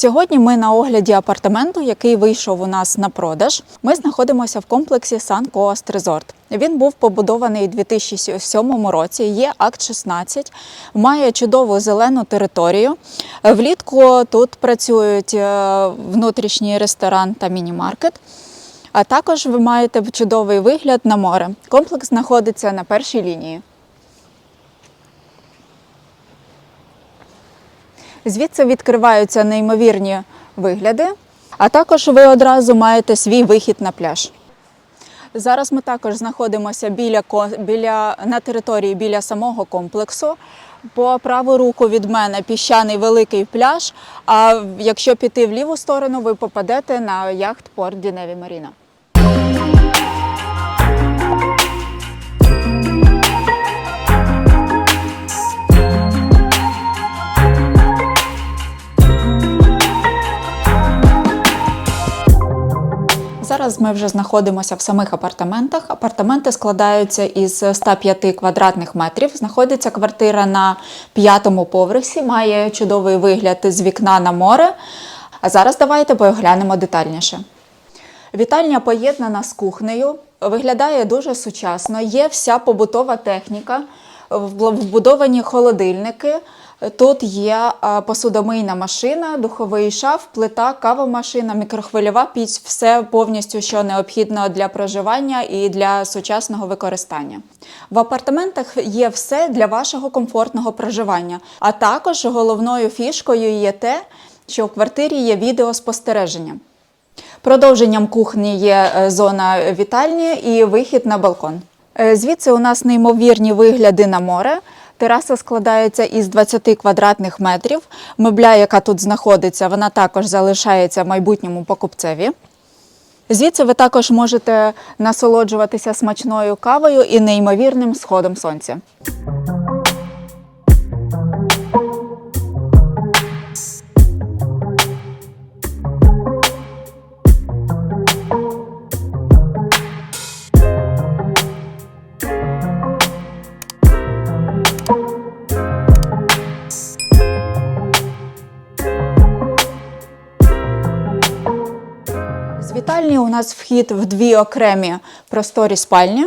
Сьогодні ми на огляді апартаменту, який вийшов у нас на продаж. Ми знаходимося в комплексі Sun Coast Resort. Він був побудований у 2007 році. Є акт 16, має чудову зелену територію. Влітку тут працюють е, внутрішній ресторан та міні-маркет. А також ви маєте чудовий вигляд на море. Комплекс знаходиться на першій лінії. Звідси відкриваються неймовірні вигляди, а також ви одразу маєте свій вихід на пляж. Зараз ми також знаходимося біля, біля, на території біля самого комплексу. По праву руку від мене піщаний великий пляж. А якщо піти в ліву сторону, ви попадете на яхт Порт Діневі Маріна. Зараз ми вже знаходимося в самих апартаментах. Апартаменти складаються із 105 квадратних метрів. Знаходиться квартира на п'ятому поверсі, має чудовий вигляд з вікна на море. А зараз давайте поглянемо детальніше. Вітальня поєднана з кухнею, виглядає дуже сучасно. Є вся побутова техніка, вбудовані холодильники. Тут є посудомийна машина, духовий шаф, плита, кавомашина, мікрохвильова піч, все повністю, що необхідно для проживання і для сучасного використання. В апартаментах є все для вашого комфортного проживання. А також головною фішкою є те, що в квартирі є відеоспостереження. Продовженням кухні є е, зона вітальні і вихід на балкон. Е, Звідси у нас неймовірні вигляди на море. Тераса складається із 20 квадратних метрів. Мебля, яка тут знаходиться, вона також залишається майбутньому покупцеві. Звідси ви також можете насолоджуватися смачною кавою і неймовірним сходом сонця. Вітальні у нас вхід в дві окремі просторі спальні.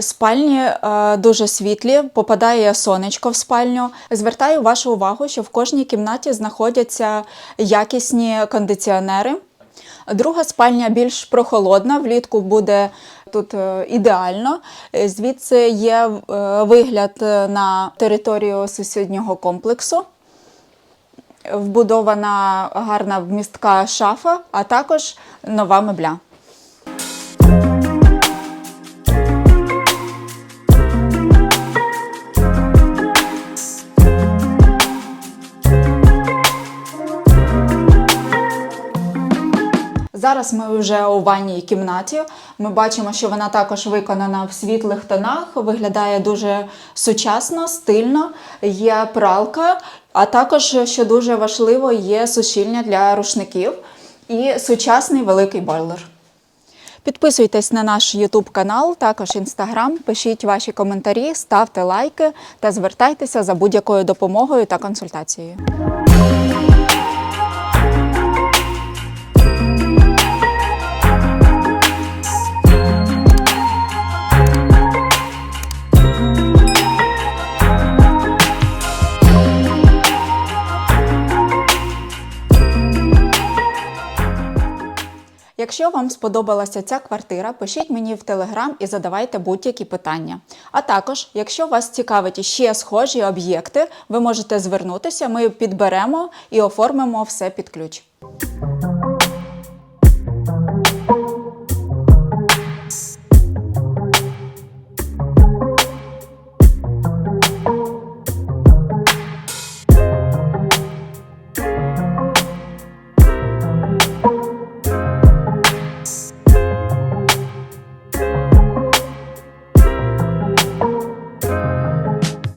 Спальні е, дуже світлі, попадає сонечко в спальню. Звертаю вашу увагу, що в кожній кімнаті знаходяться якісні кондиціонери. Друга спальня більш прохолодна, влітку буде тут е, ідеально. Е, Звідси є е, вигляд на територію сусіднього комплексу. Вбудована гарна вмістка шафа, а також нова мебля. Зараз ми вже у ванній кімнаті. Ми бачимо, що вона також виконана в світлих тонах, виглядає дуже сучасно, стильно. Є пралка, а також, що дуже важливо, є сушильня для рушників і сучасний великий бойлер. Підписуйтесь на наш YouTube канал, також Instagram, пишіть ваші коментарі, ставте лайки та звертайтеся за будь-якою допомогою та консультацією. Якщо вам сподобалася ця квартира, пишіть мені в Телеграм і задавайте будь-які питання. А також, якщо вас цікавить ще схожі об'єкти, ви можете звернутися, ми підберемо і оформимо все під ключ.